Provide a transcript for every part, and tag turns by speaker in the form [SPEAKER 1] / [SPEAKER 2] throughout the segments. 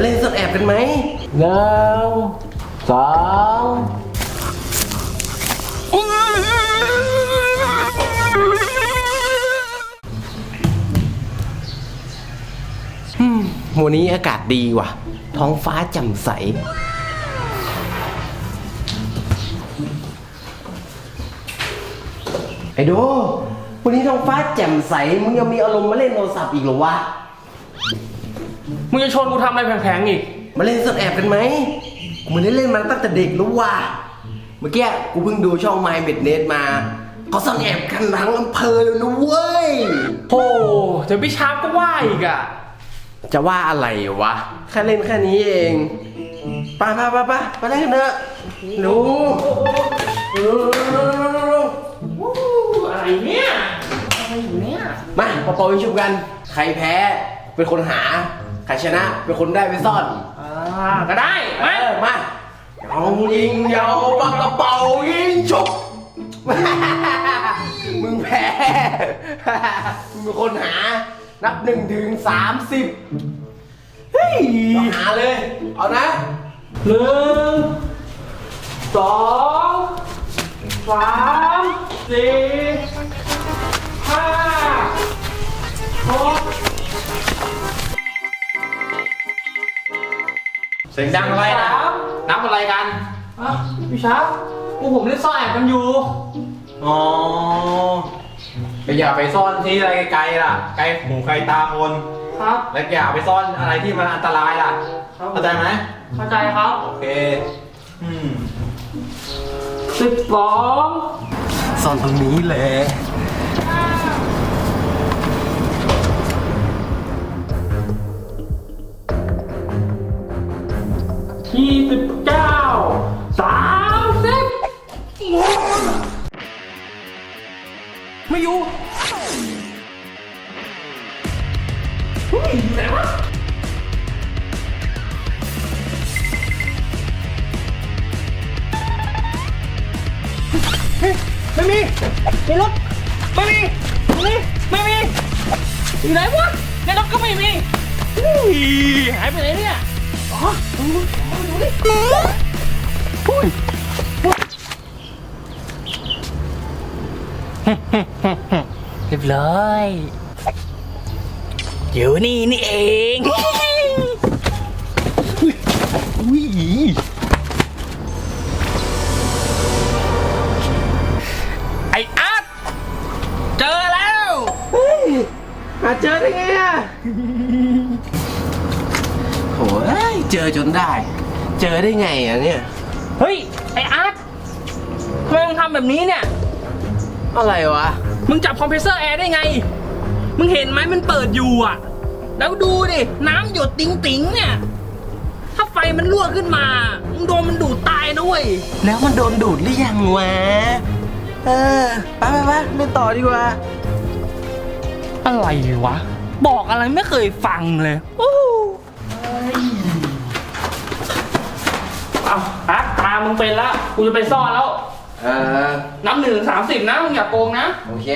[SPEAKER 1] มาเล่นซ่อนแอบกันไหมหนึ่งสองอืมวันนี้อากาศดีว่ะ ท้องฟ้าแจ่มใส ไอ้โดวันนี้ท้องฟ้าแจ่มใส มึงยังมีอารมณ์มาเล่นโทรศัพท์อีกเหรอวะ
[SPEAKER 2] มึงจะชวนกูทำอะไรแผลงๆอีก
[SPEAKER 1] มาเล่นซ่อนแอบกันไหมกูไม่ได้เล่นมาตั้งแต่เด็กแล้วว่ะเมื่อกี้กูเพิ่งดูช่อง My b e d n e t มาเขาซ่อนแอบกันทั้งอำเภอเลยนะเว้ย
[SPEAKER 2] โอ้เดี๋ยวพี่ชาร์ปก็ว่าอีกอะ
[SPEAKER 1] จะว่าอะไรวะ แค่เล่นแค่นี้เองไปไปไปไปไปเล่นกันเถอะหนู
[SPEAKER 2] อะไรเนี่ย อะไรอยู่เนี่ย
[SPEAKER 1] มาพอปอไปชุบกัน ใครแพ้เป็นคนหาใครชนะเป็นคนได้ไปซ่อน
[SPEAKER 2] อ่าก็ได้
[SPEAKER 1] เอ
[SPEAKER 2] มา
[SPEAKER 1] อมาเอายิงยาวปากกระเป๋ายิงชุบ มึงแพ้ มึงเป็นคนหา นับหนึ่งถึงสามสิบเฮ้ยหาเลย เอานะ
[SPEAKER 2] หนึ่งสองสามสี่ห้าหก เสียงดังอะไรนะนับอะไรกันอะพี่ชาร์ปพวกผมเล่นซ่อนแอบกันอยู่
[SPEAKER 3] อ๋อก็อย่าไปซ่อนที่อะไรไกลๆล่ะ ไกลหูไกลตาคน
[SPEAKER 2] ครับ
[SPEAKER 3] และอย่าไปซ่อนอะไรที่มันอันตรายล่ะ
[SPEAKER 2] ครับ
[SPEAKER 3] เข้าใจไหม
[SPEAKER 2] เข้าใจครับ
[SPEAKER 3] โอเค อืม
[SPEAKER 2] สิบสอง
[SPEAKER 1] ซ่อนตรงนี้เลย
[SPEAKER 2] ยี่สิบเก้าสามสิบ
[SPEAKER 1] ไม่อยู่เฮ้ยอยู่ไหนวะ
[SPEAKER 2] ไม่มีในรถไม่มีไม่มีไม่มีอยู่ไหนวะในรถก็ไม่มีอุ้ยหายไปไหนเนี่ย อ๋อ เรียบร้อย อยู่นี่นี่เองอุ้ยไออาร์ตเจอแล้ว
[SPEAKER 1] เฮ้ยหาเจอได้ไงอะโหยเจอจนได้ เจอได้ไงอะเนี่ย
[SPEAKER 2] เฮ้ย ไออาร์ตทำไมมึงทำแบบนี้เนี่ย
[SPEAKER 1] อะไรวะ
[SPEAKER 2] มึงจับคอมเพรสเซอร์แอร์ได้ไง มึงเห็นไหมมันเปิดอยู่อะ แล้วดูดิ น้ำหยดติ๋งติ๋งๆเนี่ย ถ้าไฟมันรั่วขึ้นมา มึงโดนมันดูดตายนะเว้ย
[SPEAKER 1] แล้วมันโดนดูดหรือยังวะ เออไปไปไปเล่นต่อดีกว่า
[SPEAKER 2] อะไรวะ บอกอะไรไม่เคยฟังเลย โอ้เอาอาร์ตตา มึงเป็นแล้วกูจะไปซ่อนแล้ว
[SPEAKER 1] เออ
[SPEAKER 2] นับหนึ่งถึงสามสิบนะมึงอย่าโกงนะ
[SPEAKER 1] โอเค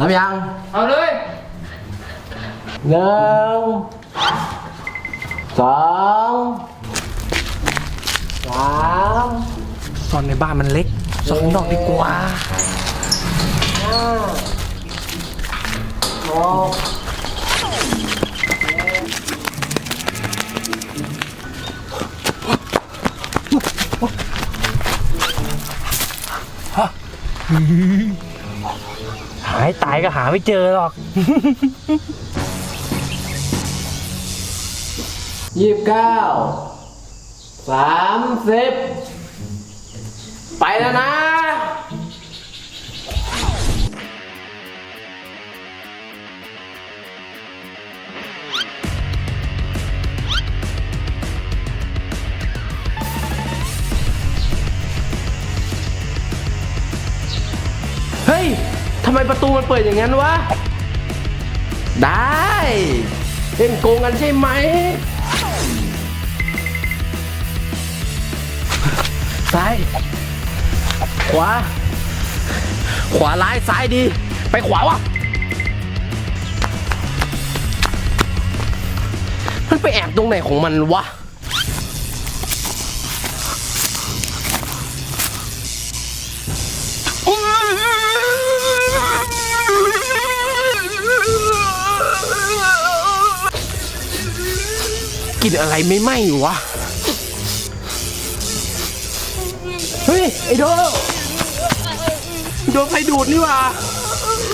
[SPEAKER 1] รับยัง
[SPEAKER 2] เอาเลย
[SPEAKER 1] หนึ่งสองสาม
[SPEAKER 2] ซ่อนในบ้านมันเล็กซ่อนข้างนอกดีกว่า
[SPEAKER 1] ห้าหก
[SPEAKER 2] หายตายก็หาไม่เจอหรอก
[SPEAKER 1] ยี่สิบเก้าสามสิบไปแล้วนะ ฮ้ยทำไมประตูมันเปิดอย่างนั้นวะ ได้เล่นโกงกันใช่ไหมซ้ายขวา ขวาร้ายซ้ายดี ไปขวาวะมันไปแอบตรงไหนของมันวะ กินอะไรไม่ไหม้วะ เฮ้ย ไอ้โดโดนไฟดูดนี่หว่า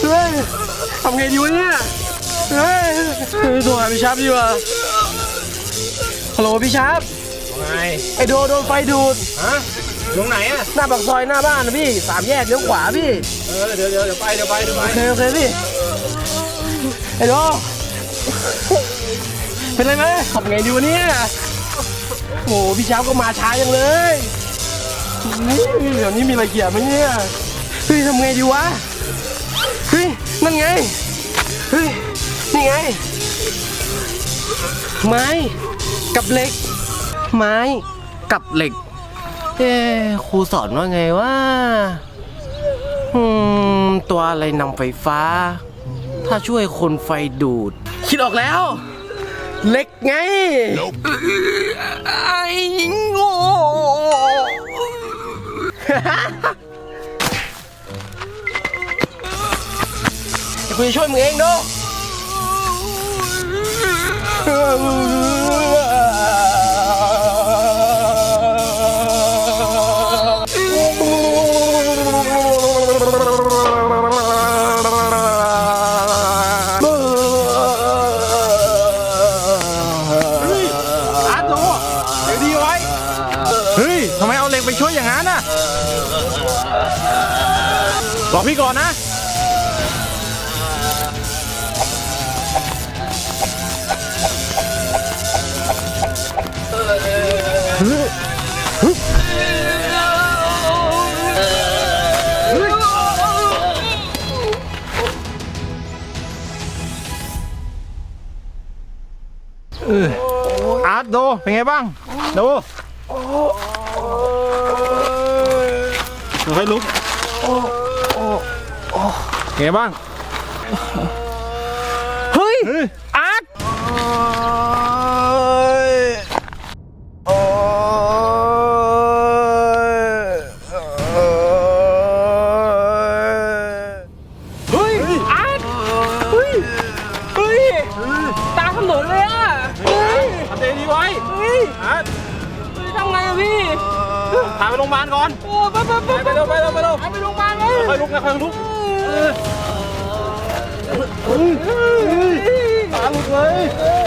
[SPEAKER 1] เฮ้ยทำไงดีวะเนี่ย เฮ้ยเฮ้ยโทรหาพี่ชับดีกว่าฮัลโหลพี่ชับ
[SPEAKER 2] ไง
[SPEAKER 1] ไอ้โดโดนไฟดูด
[SPEAKER 2] ฮะตรงไหนอะ
[SPEAKER 1] หน้าปากซอยหน้าบ้านนะพี่สามแยกเลี้ยวขวาพี่
[SPEAKER 2] เออเดี๋ยวเดี๋ยวเดี๋ยวไปเดี๋ยวไปเดี๋ยวไป
[SPEAKER 1] โอเคโอเคพี่ ไอ้โด เป็นไรไหมทำไงดีวะเนี่ยโอ้พี่เชับก็มาช้ายังเลยนี่เดี๋ยวนี้มีอะไรเกี่ยวไหมเนี่ยเฮ้ยทำไงดีวะเฮ้ยนั่นไงเฮ้ยนี่ไง ไม้กับเหล็ก ไม้กับเหล็ก เอ๊ครูสอนว่าไงว่าอืมตัวอะไรนำไฟฟ้า ถ้าช่วยคนไฟดูด คิดออกแล้ว เหล็กไงไอ้โง่กูจะช่วยมึงเองเนาะ
[SPEAKER 2] บอกพี่ก่อนนะ อาร์ตดูเป็นไงบ้าง ดูค่อยลุก ไงบ้าง
[SPEAKER 1] เฮ้ย
[SPEAKER 2] เฮ้ย
[SPEAKER 1] อาร์ตเฮ้ย อาร์ตเฮ้ย เฮ้ย ตาขนมเลยอะ เฮ้ย
[SPEAKER 2] ทำใจดีไว้
[SPEAKER 1] เฮ้ย
[SPEAKER 2] อาร์ต
[SPEAKER 1] ทำไงอะพี่
[SPEAKER 2] พาไปโรงพยาบาลก่อน
[SPEAKER 1] โอ้ไปไปไป
[SPEAKER 2] ไปเร็วไปเร็วไปเร็ว
[SPEAKER 1] ไปโรงพยาบาลเลย
[SPEAKER 2] ค่อยลุกนะค่อยลุก
[SPEAKER 1] ตาหลุดเลย